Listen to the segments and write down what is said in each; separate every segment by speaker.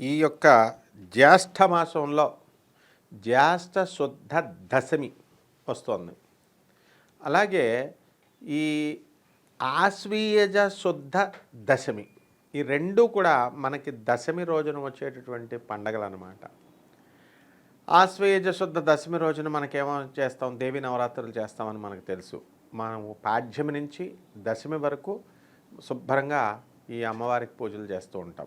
Speaker 1: ఈ యొక్క జ్యేష్ఠ మాసంలో జ్యేష్ఠ శుద్ధ దశమి వస్తుంది. అలాగే ఈ ఆశ్వీయజ శుద్ధ దశమి ఈ రెండు కూడా మనకి దశమి రోజున వచ్చేటటువంటి పండగలు అనమాట ఆశ్వయుజ శుద్ధ దశమి రోజున మనకేమో చేస్తాం దేవి నవరాత్రులు చేస్తామని మనకు తెలుసు. మనము పాడ్యమి నుంచి దశమి వరకు శుభ్రంగా ఈ అమ్మవారికి పూజలు చేస్తూ ఉంటాం.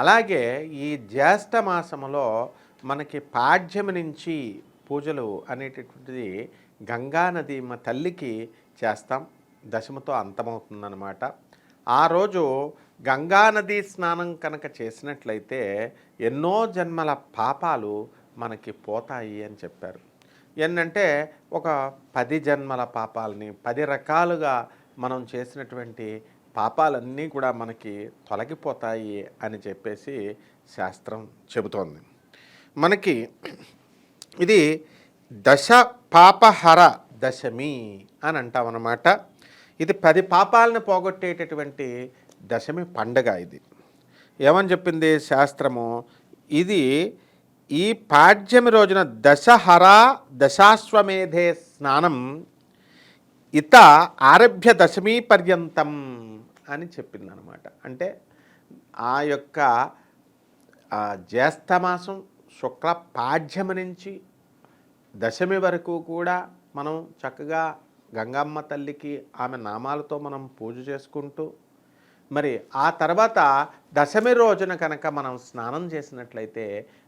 Speaker 1: అలాగే ఈ జ్యేష్ఠ మాసములో మనకి పాడ్యమి నుంచి పూజలు అనేటటువంటిది గంగా నది మా తల్లికి చేస్తాం. దశమతో అంతమవుతుందన్నమాట. ఆ రోజు గంగా నది స్నానం కనుక చేసినట్లయితే ఎన్నో జన్మల పాపాలు మనకి పోతాయి అని చెప్పారు. ఏంటంటే ఒక పది జన్మల పాపాలని పది రకాలుగా మనం చేసినటువంటి పాపాలన్నీ కూడా మనకి తొలగిపోతాయి అని చెప్పేసి శాస్త్రం చెబుతోంది. మనకి ఇది దశ పాపహర దశమి అని అంటామన్నమాట ఇది పది పాపాలను పోగొట్టేటటువంటి దశమి పండగ ఇది. ఏమని చెప్పింది శాస్త్రము? ఇది ఈ పాడ్యమి రోజున దశహర దశాశ్వమేధే స్నానం ఇత ఆరభ్య దశమీ పర్యంతం అని చెప్పిందనమాట. అంటే ఆ యొక్క జ్యేష్ఠమాసం శుక్ల పాడ్యమి నుంచి దశమి వరకు కూడా మనం చక్కగా గంగమ్మ తల్లికి ఆమె నామాలతో మనం పూజ చేసుకుంటూ మరి ఆ తర్వాత దశమి రోజున కనుక మనం స్నానం చేసినట్లయితే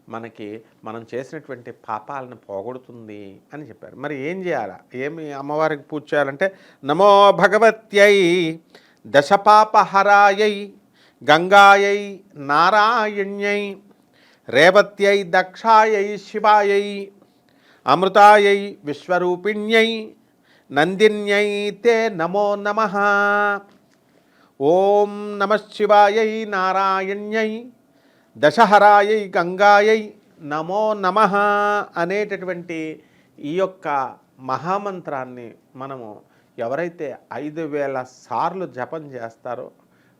Speaker 1: మనకి మనం చేసినటువంటి పాపాలను పోగొడుతుంది అని చెప్పారు. మరి ఏం చేయాలా? ఏమి అమ్మవారికి పూజ చేయాలంటే నమో భగవత్యై దశపాపహరాయై గంగాయై నారాయణ్యై రేవత్యై దక్షాయై శివాయై అమృతాయై విశ్వరూపిణ్యై నందిన్యై తే నమో నమః. ఓం నమ శివాయై నారాయణ్యై దశహరాయై గంగాయై నమో నమ అనేటటువంటి ఈ యొక్క మహామంత్రాన్ని మనము ఎవరైతే ఐదు వేల సార్లు జపం చేస్తారో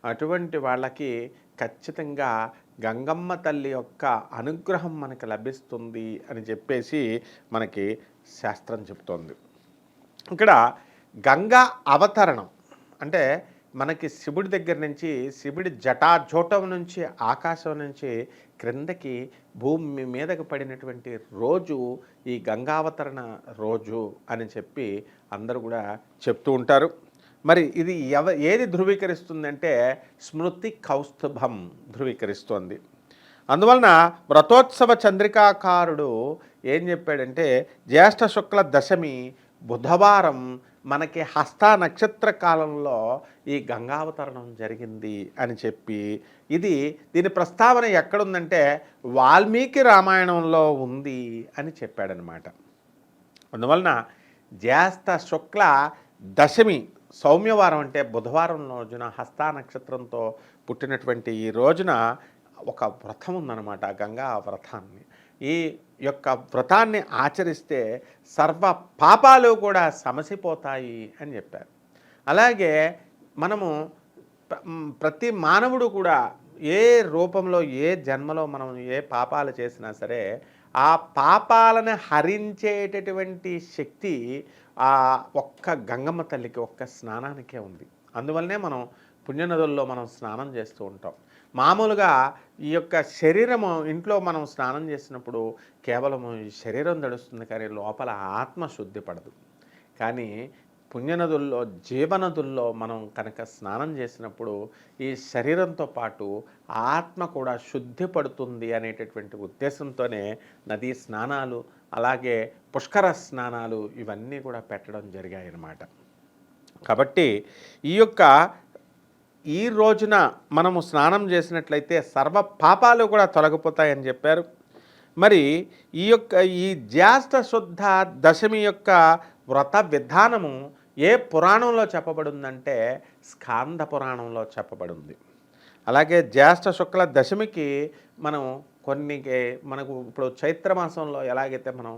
Speaker 1: అటువంటి వాళ్ళకి ఖచ్చితంగా గంగమ్మ తల్లి యొక్క అనుగ్రహం మనకు లభిస్తుంది అని చెప్పేసి మనకి శాస్త్రం చెప్తోంది. ఇక్కడ గంగా అవతరణం అంటే మనకి శివుడి దగ్గర నుంచి శివుడి జటాజోటం నుంచి ఆకాశం నుంచి క్రిందకి భూమి మీదకు పడినటువంటి రోజు ఈ గంగావతరణ రోజు అని చెప్పి అందరూ కూడా చెప్తూ ఉంటారు. మరి ఇది ఎవ ఏది ధృవీకరిస్తుందంటే స్మృతి కౌస్తుభం ధృవీకరిస్తోంది. అందువలన వ్రతోత్సవ చంద్రికాకారుడు ఏం చెప్పాడంటే జ్యేష్ఠ శుక్ల దశమి బుధవారం మనకి హస్త నక్షత్ర కాలంలో ఈ గంగావతరణం జరిగింది అని చెప్పి ఇది దీని ప్రస్తావన ఎక్కడుందంటే వాల్మీకి రామాయణంలో ఉంది అని చెప్పాడనమాట. అందువలన జ్యేష్ఠ శుక్ల దశమి సౌమ్యవారం అంటే బుధవారం రోజున హస్తా నక్షత్రంతో పుట్టినటువంటి ఈ రోజున ఒక వ్రతం ఉందన్నమాట గంగా వ్రతాన్ని. ఈ యొక్క వ్రతాన్ని ఆచరిస్తే సర్వ పాపాలు కూడా సమసిపోతాయి అని చెప్పారు. అలాగే మనము ప్రతి మానవుడు కూడా ఏ రూపంలో ఏ జన్మలో మనం ఏ పాపాలు చేసినా సరే ఆ పాపాలను హరించేటటువంటి శక్తి ఆ ఒక్క గంగమ్మ తల్లికి ఒక్క స్నానానికే ఉంది. అందువల్లనే మనం పుణ్యనదుల్లో మనం స్నానం చేస్తూ ఉంటాం. మామూలుగా ఈ యొక్క శరీరము ఇంట్లో మనం స్నానం చేసినప్పుడు కేవలం ఈ శరీరం దడుస్తుంది కానీ లోపల ఆత్మ శుద్ధి పడదు. కానీ పుణ్యనదుల్లో జీవనదుల్లో మనం కనుక స్నానం చేసినప్పుడు ఈ శరీరంతో పాటు ఆత్మ కూడా శుద్ధి పడుతుంది అనేటటువంటి ఉద్దేశంతోనే నదీ స్నానాలు అలాగే పుష్కర స్నానాలు ఇవన్నీ కూడా పెట్టడం జరిగాయి అన్నమాట కాబట్టి ఈ యొక్క ఈ రోజున మనము స్నానం చేసినట్లయితే సర్వ పాపాలు కూడా తొలగిపోతాయని చెప్పారు. మరి ఈ యొక్క ఈ జ్యేష్ఠ శుద్ధ దశమి యొక్క వ్రత విధానము ఏ పురాణంలో చెప్పబడిందంటే స్కాంద పురాణంలో చెప్పబడింది. అలాగే జ్యేష్ఠ శుక్ల దశమికి మనం కొన్ని మనకు ఇప్పుడు చైత్ర మాసంలో ఎలాగైతే మనం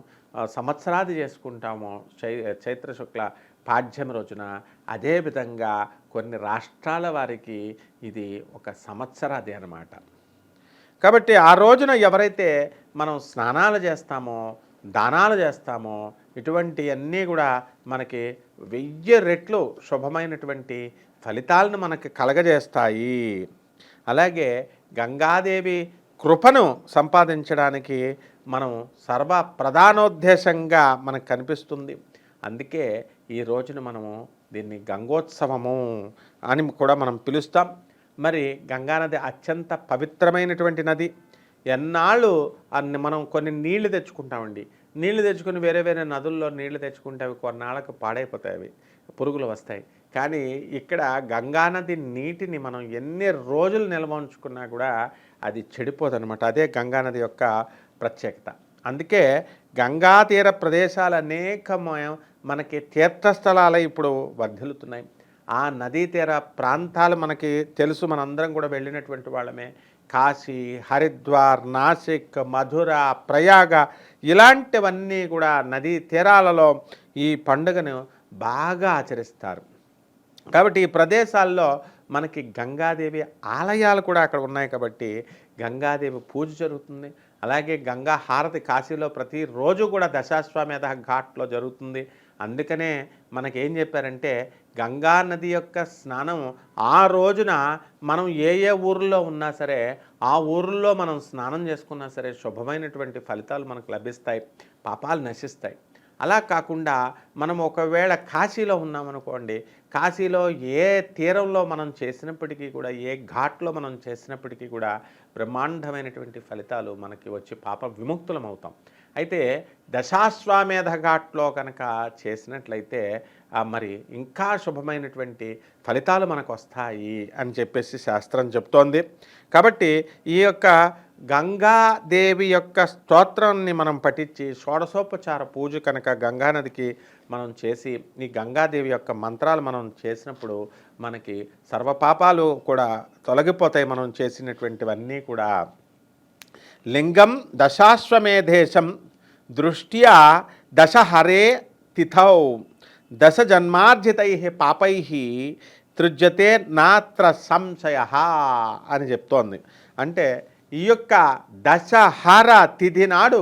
Speaker 1: సంవత్సరాది చేసుకుంటామో చై చైత్ర శుక్ల పాఠ్యం రోజున అదేవిధంగా కొన్ని రాష్ట్రాల వారికి ఇది ఒక సంవత్సరాది అన్నమాట. కాబట్టి ఆ రోజున ఎవరైతే మనం స్నానాలు చేస్తామో దానాలు చేస్తామో ఇటువంటివన్నీ కూడా మనకి వెయ్యి రెట్లు శుభమైనటువంటి ఫలితాలను మనకి కలగజేస్తాయి. అలాగే గంగాదేవి కృపను సంపాదించడానికి మనం సర్వ ప్రధానోద్దేశంగా మనకు కనిపిస్తుంది. అందుకే ఈ రోజున మనము దీన్ని గంగోత్సవము అని కూడా మనం పిలుస్తాం. మరి గంగానది అత్యంత పవిత్రమైనటువంటి నది. ఎన్నాళ్ళు అన్ని మనం కొన్ని నీళ్ళు తెచ్చుకుంటామండి. నీళ్ళు తెచ్చుకుని వేరే వేరే నదుల్లో నీళ్ళు తెచ్చుకుంటే అవి కొన్నాళ్ళకు పాడైపోతాయి అవి పురుగులు వస్తాయి. కానీ ఇక్కడ గంగానది నీటిని మనం ఎన్ని రోజులు నిల్వ ఉంచుకున్నా కూడా అది చెడిపోదనమాట అదే గంగానది యొక్క ప్రత్యేకత. అందుకే గంగా తీర ప్రదేశాలు అనేకమయం మనకి తీర్థస్థలాలు ఇప్పుడు వర్ధిల్లుతున్నాయి. ఆ నదీ తీర ప్రాంతాలు మనకి తెలుసు. మనందరం కూడా వెళ్ళినటువంటి వాళ్ళమే. కాశీ హరిద్వార్ నాసిక్ మధుర ప్రయాగ ఇలాంటివన్నీ కూడా నదీ తీరాలలో ఈ పండుగను బాగా ఆచరిస్తారు. కాబట్టి ఈ ప్రదేశాల్లో మనకి గంగాదేవి ఆలయాలు కూడా అక్కడ ఉన్నాయి కాబట్టి గంగాదేవి పూజ జరుగుతుంది. అలాగే గంగా హారతి కాశీలో ప్రతిరోజు కూడా దశాశ్వమేధ ఘాట్లో జరుగుతుంది. అందుకనే మనకేం చెప్పారంటే గంగా నది యొక్క స్నానం ఆ రోజున మనం ఏ ఏ ఊర్లో ఉన్నా సరే ఆ ఊర్లో మనం స్నానం చేసుకున్నా సరే శుభమైనటువంటి ఫలితాలు మనకు లభిస్తాయి పాపాలు నశిస్తాయి. అలా కాకుండా మనం ఒకవేళ కాశీలో ఉన్నామనుకోండి కాశీలో ఏ తీరంలో మనం చేసినప్పటికీ కూడా ఏ ఘాట్లో మనం చేసినప్పటికీ కూడా బ్రహ్మాండమైనటువంటి ఫలితాలు మనకి వచ్చి పాప విముక్తులం అవుతాం అయితే దశాశ్వామేధ ఘాట్లో కనుక చేసినట్లయితే మరి ఇంకా శుభమైనటువంటి ఫలితాలు మనకు వస్తాయి అని చెప్పేసి శాస్త్రం చెప్తోంది. కాబట్టి ఈ యొక్క గంగాదేవి యొక్క స్తోత్రాన్ని మనం పఠించి షోడశోపచార పూజ కనుక గంగానదికి మనం చేసి ఈ గంగాదేవి యొక్క మంత్రాలు మనం చేసినప్పుడు మనకి సర్వపాపాలు కూడా తొలగిపోతాయి. మనం చేసినటువంటివన్నీ కూడా లింగం దశాశ్వమేధేశం దృష్ట్యా దశహరే తిథౌ దశ జన్మార్జితై పాపై తృజ్యతే నాత్ర సంశయ అని చెప్తోంది. అంటే ఈ యొక్క దశహర తిథి నాడు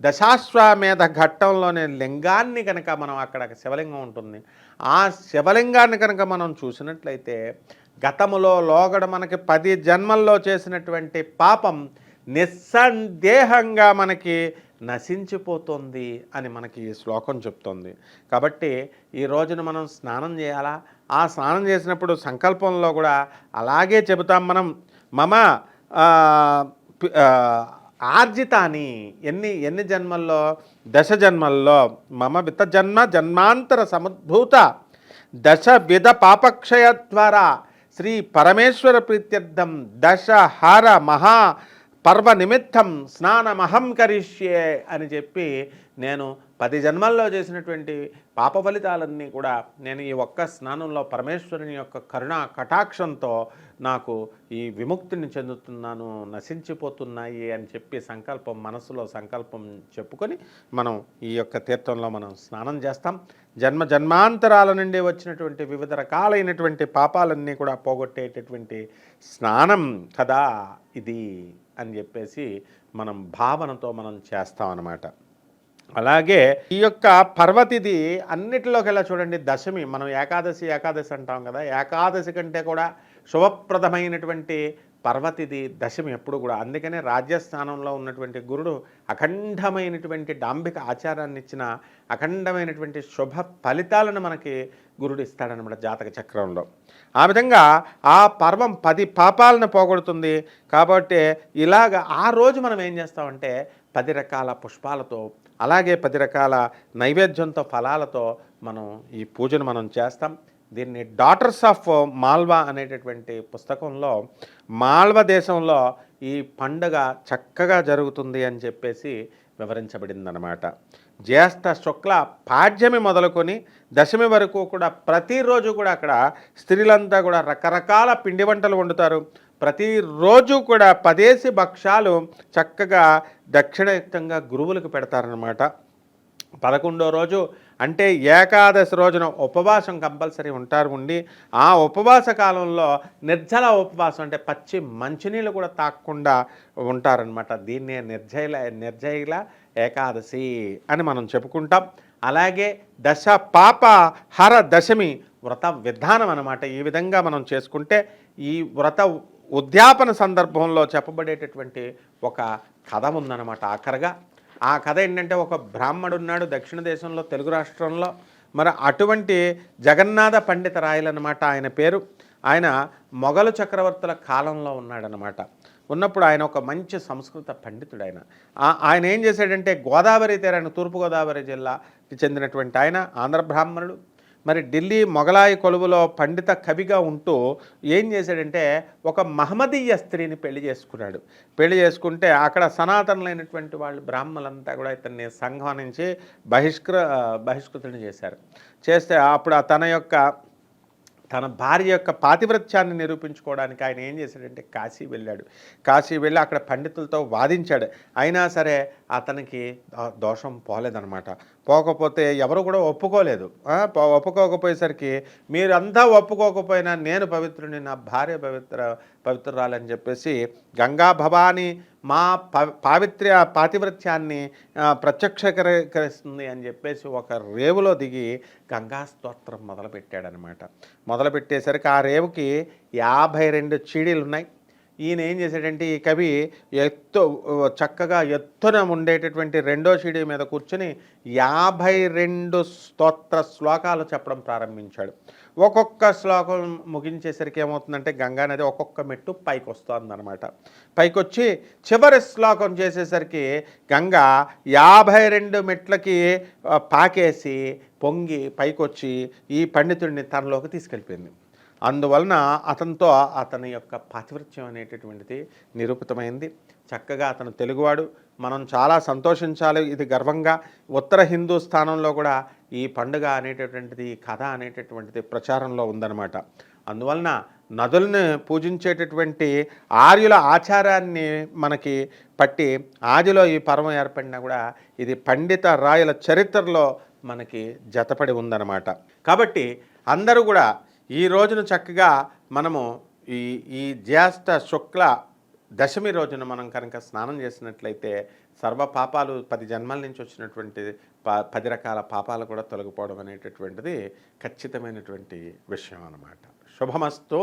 Speaker 1: దశాశ్వమేధ ఘట్టంలోనే లింగాన్ని కనుక మనం అక్కడ శివలింగం ఉంటుంది. ఆ శివలింగాన్ని కనుక మనం చూసినట్లయితే గతములో లోగడ మనకి పది జన్మల్లో చేసినటువంటి పాపం నిస్సందేహంగా మనకి నశించిపోతుంది అని మనకి ఈ శ్లోకం చెప్తోంది. కాబట్టి ఈ రోజున మనం స్నానం చేయాలా? ఆ స్నానం చేసినప్పుడు సంకల్పంలో కూడా అలాగే చెబుతాం మనం మమ ఆర్జితాని ఎన్ని ఎన్ని జన్మల్లో? దశ జన్మల్లో మమ విత జన్మ జన్మాంతర సముద్భూత దశ విధ పాపక్షయ ద్వారా శ్రీ పరమేశ్వర ప్రీత్యర్థం దశ హర మహా పర్వ నిమిత్తం స్నానమహం కరిష్యే అని చెప్పి నేను పది జన్మల్లో చేసినటువంటి పాప ఫలితాలన్నీ కూడా నేను ఈ ఒక్క స్నానంలో పరమేశ్వరుని యొక్క కరుణా కటాక్షంతో నాకు ఈ విముక్తిని చెందుతున్నాను నశించిపోతున్నాయి అని చెప్పి సంకల్పం మనసులో సంకల్పం చెప్పుకొని మనం ఈ యొక్క తీర్థంలో మనం స్నానం చేస్తాం. జన్మ జన్మాంతరాల నుండి వచ్చినటువంటి వివిధ రకాలైనటువంటి పాపాలన్నీ కూడా పోగొట్టేటటువంటి స్నానం కదా ఇది అని చెప్పేసి మనం భావనతో మనం చేస్తాం అన్నమాట. అలాగే ఈ యొక్క పర్వతిది అన్నిటిలోకెల్లా చూడండి దశమి మనం ఏకాదశి ఏకాదశి అంటాం కదా ఏకాదశి కంటే కూడా శుభప్రదమైనటువంటి పర్వతిది దశమి ఎప్పుడు కూడా. అందుకనే రాజ్యస్థానంలో ఉన్నటువంటి గురుడు అఖండమైనటువంటి డాంబిక ఆచారాన్ని ఇచ్చిన అఖండమైనటువంటి శుభ ఫలితాలను మనకి గురుడు ఇస్తాడనమాట జాతక చక్రంలో. ఆ విధంగా ఆ పర్వం పది పాపాలను పోగొడుతుంది. కాబట్టి ఇలాగ ఆ రోజు మనం ఏం చేస్తామంటే పది రకాల పుష్పాలతో అలాగే పది రకాల నైవేద్యంతో ఫలాలతో మనం ఈ పూజను మనం చేస్తాం. దీన్ని డాటర్స్ ఆఫ్ మాల్వా అనేటటువంటి పుస్తకంలో మాల్వ దేశంలో ఈ పండుగ చక్కగా జరుగుతుంది అని చెప్పేసి వివరించబడిందనమాట జ్యేష్ఠ శుక్ల పాడ్యమి మొదలుకొని దశమి వరకు కూడా ప్రతిరోజు కూడా అక్కడ స్త్రీలంతా కూడా రకరకాల పిండి వంటలు వండుతారు. ప్రతిరోజు కూడా పదేసి భక్ష్యాలు చక్కగా దక్షిణయుక్తంగా గురువులకు పెడతారనమాట పదకొండో రోజు అంటే ఏకాదశి రోజున ఉపవాసం కంపల్సరీ ఉంటారు ఉండి ఆ ఉపవాస కాలంలో నిర్జల ఉపవాసం అంటే పచ్చి మంచినీళ్ళు కూడా తాక్కుండా ఉంటారనమాట దీన్నే నిర్జైల నిర్జైల ఏకాదశి అని మనం చెప్పుకుంటాం. అలాగే దశ పాప హర దశమి వ్రత విధానం అనమాట ఈ విధంగా మనం చేసుకుంటే ఈ వ్రత ఉద్యాపన సందర్భంలో చెప్పబడేటటువంటి ఒక కథ ఉందన్నమాట ఆఖరగా. ఆ కథ ఏంటంటే ఒక బ్రాహ్మడు ఉన్నాడు దక్షిణ దేశంలో తెలుగు రాష్ట్రంలో. మరి అటువంటి జగన్నాథ పండిత రాయలన్నమాట ఆయన పేరు. ఆయన మొఘలు చక్రవర్తుల కాలంలో ఉన్నాడనమాట ఉన్నప్పుడు ఆయన ఒక మంచి సంస్కృత పండితుడు ఆయన ఆయన ఏం చేశాడంటే గోదావరి తీరాన్ని తూర్పుగోదావరి జిల్లాకి చెందినటువంటి ఆయన ఆంధ్ర బ్రాహ్మణుడు. మరి ఢిల్లీ మొఘలాయి కొలువులో పండిత కవిగా ఉంటూ ఏం చేశాడంటే ఒక మహమ్మదీయ స్త్రీని పెళ్ళి చేసుకున్నాడు. పెళ్ళి చేసుకుంటే అక్కడ సనాతనులైనటువంటి వాళ్ళు బ్రాహ్మణులంతా కూడా ఇతన్ని సంఘం నుంచి బహిష్కృ బహిష్కృతుని చేశారు. చేస్తే అప్పుడు తన యొక్క తన భార్య యొక్క పాతివ్రత్యాన్ని నిరూపించుకోవడానికి ఆయన ఏం చేశాడంటే కాశీ వెళ్ళాడు. కాశీ వెళ్ళి అక్కడ పండితులతో వాదించాడు. అయినా సరే అతనికి దోషం పోలేదనమాట పోకపోతే ఎవరు కూడా ఒప్పుకోలేదు. ఒప్పుకోకపోయేసరికి మీరంతా ఒప్పుకోకపోయినా నేను పవిత్రుని నా భార్య పవిత్ర పవిత్రురాలని చెప్పేసి గంగా భవాని మా ప పావిత్ర్య పాతివృత్యాన్ని ఆ, ప్రత్యక్షకరిస్తుంది అని చెప్పేసి ఒక రేవులో దిగి గంగా స్తోత్రం మొదలుపెట్టాడనమాట మొదలుపెట్టేసరికి ఆ రేవుకి యాభై రెండు చీడీలు ఉన్నాయి ఈయన ఏం చేశాడంటే ఈ కవి ఎత్తు చక్కగా ఎత్తున ఉండేటటువంటి రెండో చీడీ మీద కూర్చొని యాభై రెండు స్తోత్ర శ్లోకాలు చెప్పడం ప్రారంభించాడు. ఒక్కొక్క శ్లోకం ముగించేసరికి ఏమవుతుందంటే గంగా నది ఒక్కొక్క మెట్టు పైకి వస్తుందన్నమాట పైకి వచ్చి చివరి శ్లోకం చేసేసరికి గంగా యాభై రెండు మెట్లకి పాకేసి పొంగి పైకొచ్చి ఈ పండితుడిని తనలోకి తీసుకెళ్ళిపోయింది. అందువలన అతనితో అతని యొక్క పాతివృత్యం అనేటటువంటిది నిరూపితమైంది. చక్కగా అతను తెలుగువాడు. మనం చాలా సంతోషించాలి. ఇది గర్వంగా ఉత్తర హిందూ స్థానంలో కూడా ఈ పండుగ అనేటటువంటిది ఈ కథ అనేటటువంటిది ప్రచారంలో ఉందన్నమాట. అందువలన నదులను పూజించేటటువంటి ఆర్యుల ఆచారాన్ని మనకి పట్టి ఆదిలో ఈ పర్వం ఏర్పడినా కూడా ఇది పండిత రాయల చరిత్రలో మనకి జతపడి ఉందన్నమాట. కాబట్టి అందరూ కూడా ఈ రోజున చక్కగా మనము ఈ ఈ జ్యేష్ఠ శుక్ల దశమి రోజున మనం కనుక స్నానం చేసినట్లయితే సర్వ పాపాలు పది జన్మల నుంచి వచ్చినటువంటి ప పది రకాల పాపాలు కూడా తొలగిపోవడం అనేటటువంటిది ఖచ్చితమైనటువంటి విషయం అన్నమాట. శుభమస్తు.